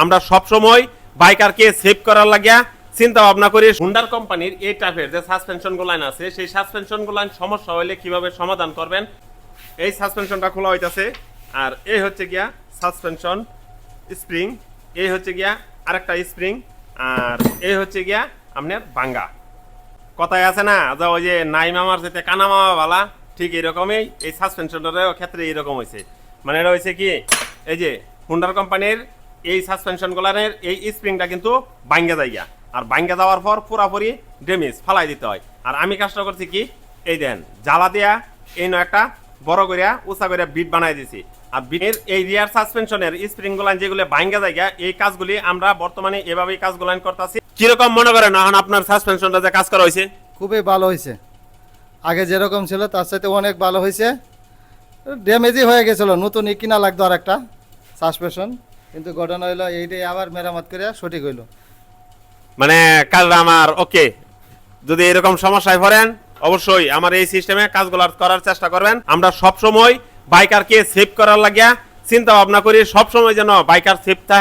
আমরা সব সময় বাইকারকে সেভ করার লাগিয়া চিন্তা ভাবনা করি। হুন্ডার কোম্পানির এই টাইপের যে সাসপেনশন গুলাইন আছে, সেই সাসপেনশন গুলাইন সমস্যা হলে কীভাবে সমাধান করবেন? এই সাসপেনশনটা খোলা হইতাছে। আর এই হচ্ছে গিয়া সাসপেনশন স্প্রিং এই হচ্ছে গিয়া আরেকটা স্প্রিং আর এই হচ্ছে গিয়া আপনার বাঙ্গা। কথায় আছে না, যে ওই যে নাই মামার যেতে কানা মামা বালা, ঠিক এরকমই এই সাসপেনশনের ক্ষেত্রে এরকম হয়েছে মানে এটা হয়েছে কি, এই যে হুন্ডার কোম্পানির এই সাসপেনশন গুলানের এই স্প্রিংটা কিন্তু বাইঙ্গা যাইয়া আর বাইঙ্গা যাওয়ার পর পুরাপুরি ড্যামেজ ফালাই দিতে হয়। আর আমি কাজটা করছি কি? এই দেন, জ্বালা দিয়া এই নয় একটা বড় করিয়া উঁচা করিয়া বিট বানাই দিছি। আর বিটের এই রিয়ার সাসপেনশনের স্প্রিং গুলান যেগুলো বাইঙ্গা জায়গা এই কাজগুলি আমরা বর্তমানে এভাবেই কাজগুলান করতেছি। কীরকম মনে করেন এখন আপনার সাসপেনশনটা যে কাজ করা হয়েছে? খুবই ভালো হয়েছে। আগে যেরকম ছিল, তার সাথে অনেক ভালো হয়েছে। ড্যামেজই হয়ে গেছিল, নতুন কিনা লাগতো আর একটা সাসপেনশন কিন্তু ঘটনা হইল, এইটাই আবার মেরামত করে সঠিক হইল। মানে কাজটা আমার ওকে যদি এরকম সমস্যায় পড়েন, অবশ্যই আমার এই সিস্টেমে কাজগুলো করার চেষ্টা করবেন। আমরা সব সময় বাইকারকে সেভ করার লাগিয়া চিন্তা ভাবনা করি সব সময় যেন বাইকার সেভ থাকে।